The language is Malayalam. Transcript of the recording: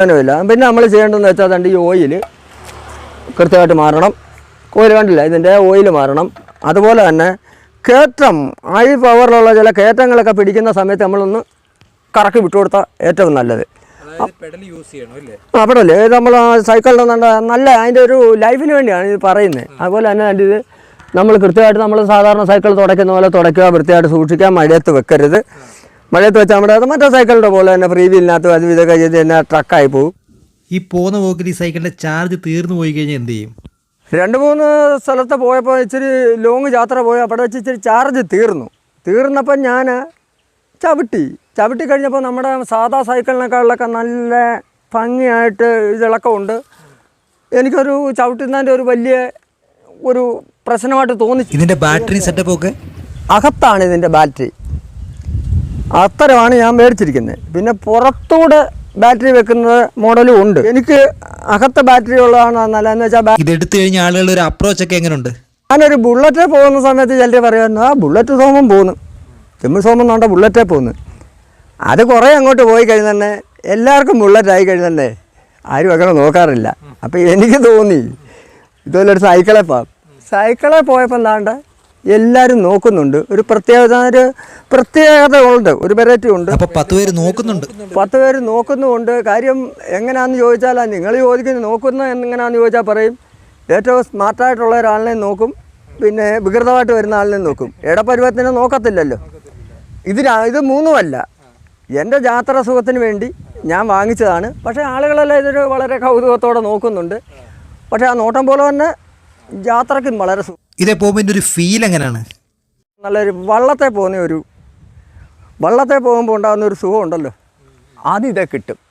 പ്രയോജനമില്ല പിന്നെ നമ്മൾ ചെയ്യേണ്ടതെന്ന് വെച്ചാൽ അതുകൊണ്ട് ഈ ഓയിൽ കൃത്യമായിട്ട് മാറണം. ഓയിൽ കണ്ടില്ല? ഇതിന്റെ ഓയിൽ മാറണം. അതുപോലെ തന്നെ കയറ്റം ഹൈ പവറിലുള്ള ചില കയറ്റങ്ങളൊക്കെ പിടിക്കുന്ന സമയത്ത് നമ്മളൊന്ന് കറക്കി വിട്ടുകൊടുത്താൽ ഏറ്റവും നല്ലത്. അവിടല്ലേ നമ്മൾ സൈക്കിളിൽ നല്ല അതിന്റെ ഒരു ലൈഫിന് വേണ്ടിയാണ് ഇത് പറയുന്നത് അതുപോലെ തന്നെ അതിന്റെ ഇത് നമ്മൾ കൃത്യമായിട്ട് നമ്മൾ സാധാരണ സൈക്കിൾ തുടയ്ക്കുന്ന പോലെ തുടയ്ക്കുക വൃത്തിയായിട്ട് സൂക്ഷിക്കുക മഴയത്ത് വെക്കരുത്. മഴയത്ത് വെച്ചാൽ നമ്മുടെ അത് മറ്റേ സൈക്കിളിന്റെ പോലെ തന്നെ ഫ്രീ വീലിനകത്ത് അത് ഇതൊക്കെ ചെയ്ത് തന്നെ ട്രക്കായി പോകും ഈ പോകുന്ന പോക്കിൽ ഈ സൈക്കിളിന്റെ ചാർജ് തീർന്നു പോയി കഴിഞ്ഞാൽ എന്ത് ചെയ്യും? രണ്ട് മൂന്ന് സ്ഥലത്ത് പോയപ്പോൾ ഇച്ചിരി ലോങ് യാത്ര പോയി അവിടെ വെച്ച് ഇച്ചിരി ചാർജ് തീർന്നു. തീർന്നപ്പോൾ ഞാൻ ചവിട്ടി. ചവിട്ടി കഴിഞ്ഞപ്പോൾ നമ്മുടെ സാധാ സൈക്കിളിനേക്കാളിലൊക്കെ നല്ല ഭംഗിയായിട്ട് ഇതിളക്കമുണ്ട് എനിക്കൊരു ചവിട്ടുന്നതിന്റെ ഒരു വലിയ ഒരു പ്രശ്നമായിട്ട് തോന്നി. ഇതിന്റെ ബാറ്ററി സെറ്റപ്പ് ഒക്കെ? അകത്താണ് ഇതിന്റെ ബാറ്ററി അത്തരമാണ് ഞാൻ മേടിച്ചിരിക്കുന്നത് പിന്നെ പുറത്തൂടെ ബാറ്ററി വെക്കുന്ന മോഡലും ഉണ്ട്. എനിക്ക് അകത്തെ ബാറ്ററി ഉള്ളതാണ് നല്ലതെന്ന് വെച്ചാൽ ഇതെടുത്ത് കഴിഞ്ഞ ആളുകളുടെ ഒരു അപ്രോച്ച് ഒക്കെ എങ്ങനെയുണ്ട് ഞാനൊരു ബുള്ളറ്റ് പോകുന്ന സമയത്ത് ചിലർ പറയുമായിരുന്നു ആ ബുള്ളറ്റ് സോമം പോകുന്നു ചെമ്മു സോമം നോണ്ട ബുള്ളറ്റേ പോകുന്നു അത് കുറേ അങ്ങോട്ട് പോയി കഴിഞ്ഞന്നെ എല്ലാവർക്കും ബുള്ളറ്റ് ആയി കഴിഞ്ഞ് തന്നെ ആരും അങ്ങനെ നോക്കാറില്ല. അപ്പോൾ എനിക്ക് തോന്നി ഇതുപോലൊരു സൈക്കിളെ പോകാം സൈക്കിളെ പോയപ്പോൾ എന്താണ്ട് എല്ലാവരും നോക്കുന്നുണ്ട്. ഒരു പ്രത്യേകത ഒരു പ്രത്യേകത ഉണ്ട്. ഒരു വെറൈറ്റി ഉണ്ട്. അപ്പോൾ പത്ത് പേര് നോക്കുന്നുണ്ട്. പത്ത് പേര് നോക്കുന്നുമുണ്ട്. കാര്യം എങ്ങനെയാണെന്ന് ചോദിച്ചാൽ നിങ്ങൾ ചോദിക്കുന്നത് നോക്കുന്ന എങ്ങനെയാണെന്ന് ചോദിച്ചാൽ പറയും. ഏറ്റവും സ്മാർട്ടായിട്ടുള്ള ഒരാളിനെ നോക്കും. പിന്നെ വികൃതമായിട്ട് വരുന്ന ആളിനെ നോക്കും. ഇടപരുവത്തിനെ നോക്കത്തില്ലല്ലോ. ഇത് ഇത് മൂന്നുമല്ല. എന്റെ ജാത്ര സുഖത്തിന് വേണ്ടി ഞാൻ വാങ്ങിച്ചതാണ്. പക്ഷേ ആളുകളെല്ലാം ഇതൊരു വളരെ കൗതുകത്തോടെ നോക്കുന്നുണ്ട്. പക്ഷേ ആ നോട്ടം പോലെ തന്നെ ജാത്രയ്ക്കും വളരെ സു ഇതേ പോകുമ്പോൾ ഇതിന്റെ ഒരു ഫീൽ എങ്ങനെയാണ്? നല്ലൊരു വള്ളത്തെ പോകുന്ന ഒരു വള്ളത്തെ പോകുമ്പോൾ ഉണ്ടാകുന്ന ഒരു സുഖം ഉണ്ടല്ലോ. അതിതേ കിട്ടും.